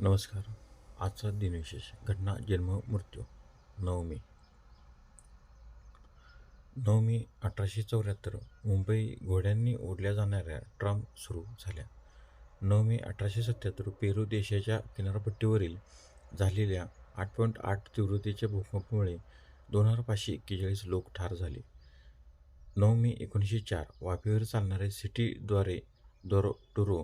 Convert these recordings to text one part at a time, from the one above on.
नमस्कार. आजचा दिनविशेष घटना जन्म मृत्यू. नऊ मे नऊ मे अठराशे चौऱ्याहत्तर. मुंबई घोड्यांनी ओढल्या जाणाऱ्या ट्राम सुरू झाल्या. नऊ मे अठराशे सत्त्याहत्तर पेरू देशाच्या किनारपट्टीवरील झालेल्या आठ पॉईंट आठ तीव्रतेच्या भूकंपामुळे दोन हजार पाचशे एक्केचाळीस लोक ठार झाले. नऊ मे एकोणीसशे चार. वाफेवर चालणारे सिटीद्वारे दोरो टुरो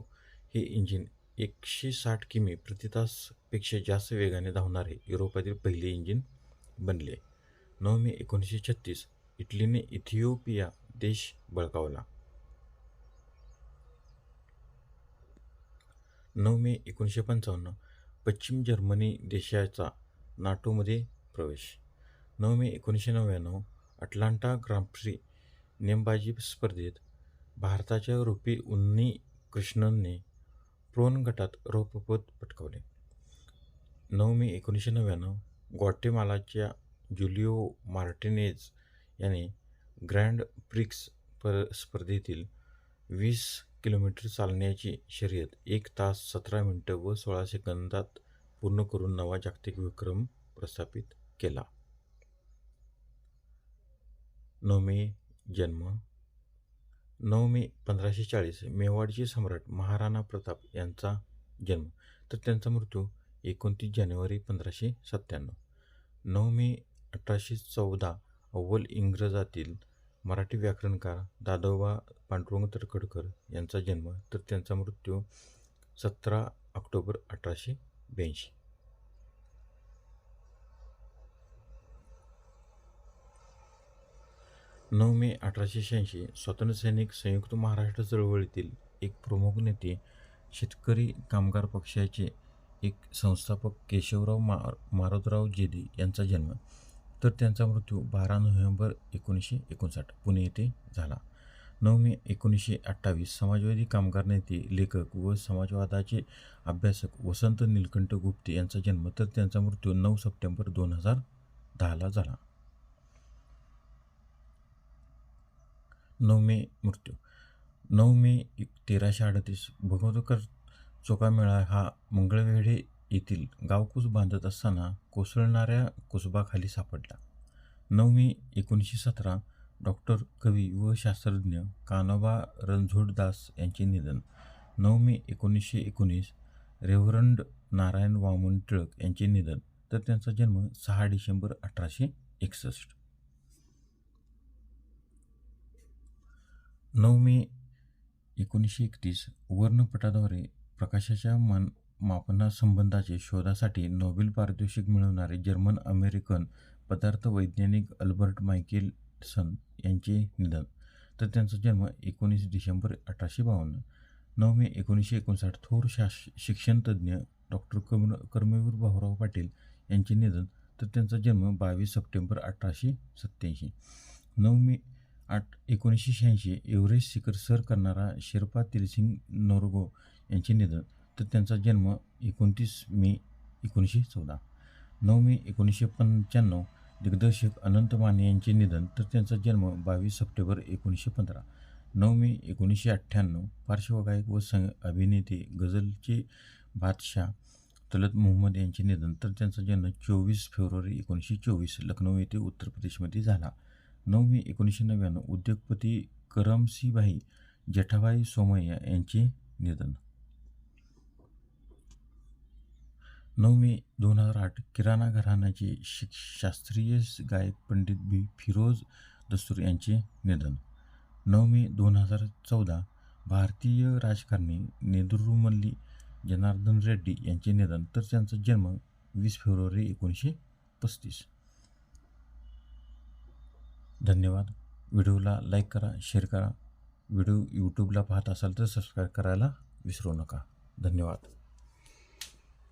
हे इंजिन एकशे साठ किमी प्रति तासपेक्षा जास्त वेगाने धावणारे युरोपातील पहिले इंजिन बनले. नऊ मे एकोणीसशे छत्तीस इटलीने इथिओपिया देश बळकावला. नऊ मे एकोणीसशे पंचावन्न पश्चिम जर्मनी देशाचा नाटोमध्ये प्रवेश. नऊ मे एकोणीसशे नव्याण्णव अटलांटा ग्रांप्री नेमबाजी स्पर्धेत भारताच्या रुपी उन्नी कृष्णनने प्रोन गटात रौप्यपद पटकावले. नऊ मे एकोणीसशे नव्याण्णव ग्वाटेमालाच्या जुलिओ मार्टिनेज याने ग्रँड प्रिक्स पर स्पर्धेतील वीस किलोमीटर चालण्याची शर्यत एक तास सतरा मिनटं व सोळा सेकंदात पूर्ण करून नवा जागतिक विक्रम प्रस्थापित केला. नऊ मे जन्म नऊ मे पंधराशे चाळीस मेवाडचे सम्राट महाराणा प्रताप यांचा जन्म. तर त्यांचा मृत्यू एकोणतीस जानेवारी पंधराशे सत्त्याण्णव. नऊ मे अठराशे चौदा अव्वल इंग्रजातील मराठी व्याकरणकार दादोबा पांडुरंग तरखडकर यांचा जन्म. तर त्यांचा मृत्यू सतरा ऑक्टोबर अठराशे ब्याऐंशी. नऊ मे अठराशे शहाऐंशी स्वातंत्र्यसैनिक संयुक्त महाराष्ट्र चळवळीतील एक प्रमुख नेते शेतकरी कामगार पक्षाचे एक संस्थापक केशवराव मा मारोतराव जेदी यांचा जन्म. तर त्यांचा मृत्यू बारा नोव्हेंबर एकोणीसशे एकोणसाठ पुणे येथे झाला. नऊ मे एकोणीसशे अठ्ठावीस समाजवादी कामगार नेते लेखक व समाजवादाचे अभ्यासक वसंत नीलकंठ गुप्ते यांचा जन्म. तर त्यांचा मृत्यू नऊ सप्टेंबर दोन हजार दहाला झाला. नऊ मे मृत्यू. नऊ मे एक तेराशे अडतीस. भगवतकर चोकामेळा हा मंगळवेढे येथील गावकूस बांधत असताना कोसळणाऱ्या कुसबाखाली सापडला. नऊ मे एकोणीसशे सतरा. डॉक्टर कवी व शास्त्रज्ञ कानोबा रणझोडदास यांचे निधन. नऊ मे एकोणीसशे एकोणीस. रेव्हरंड नारायण वामन टिळक यांचे निधन. तर त्यांचा जन्म सहा डिसेंबर अठराशे एकसष्ट. नऊ मे एकोणीसशे एकतीस वर्णपटाद्वारे प्रकाशाच्या मान मापनासंबंधाचे शोधासाठी नोबेल पारितोषिक मिळवणारे जर्मन अमेरिकन पदार्थ वैज्ञानिक अल्बर्ट मायकेलसन यांचे निधन. तर त्यांचा जन्म एकोणीस डिसेंबर अठराशे बावन्न. नऊ मे एकोणीसशे एकोणसाठ थोर शास शिक्षणतज्ज्ञ डॉक्टर कम कर्मवीर भाऊराव पाटील यांचे निधन. तर त्यांचा जन्म बावीस सप्टेंबर अठराशे सत्त्याऐंशी. नऊ मे आठ एकोणीसशे शहाऐंशी एव्हरेस्ट शिखर सर करणारा शेर्पा तिलसिंग नोरगो यांचे निधन तर त्यांचा जन्म एकोणतीस मे एकोणीसशे चौदा. नऊ मे एकोणीसशे पंच्याण्णव दिग्दर्शक अनंत माने यांचे निधन तर त्यांचा जन्म बावीस सप्टेंबर एकोणीसशे पंधरा. नऊ मे एकोणीसशे अठ्ठ्याण्णव पार्श्वगायक व सं अभिनेते गझलचे बादशाह तलत मोहम्मद यांचे निधन तर त्यांचा जन्म चोवीस फेब्रुवारी एकोणीसशे चोवीस लखनौ येथे उत्तर प्रदेशमध्ये झाला. नऊ मे एकोणीसशे नव्याण्णव उद्योगपती करमसीबाई जेठाबाई सोमय्या यांचे निधन. नऊ मे दोन हजार आठ किराणा घराण्याचे शिक शास्त्रीय गायक पंडित बी. फिरोज दस्तूर यांचे निधन. नऊ मे दोन हजार चौदा भारतीय राजकारणी नेदुरुमल्ली जनार्दन रेड्डी यांचे निधन. तर त्यांचा जन्म वीस फेब्रुवारी एकोणीसशे पस्तीस. धन्यवाद. व्हिडिओला लाईक करा शेअर करा. व्हिडिओ यूट्यूबला पाहत असाल तर सबस्क्राईब करायला विसरू नका. धन्यवाद.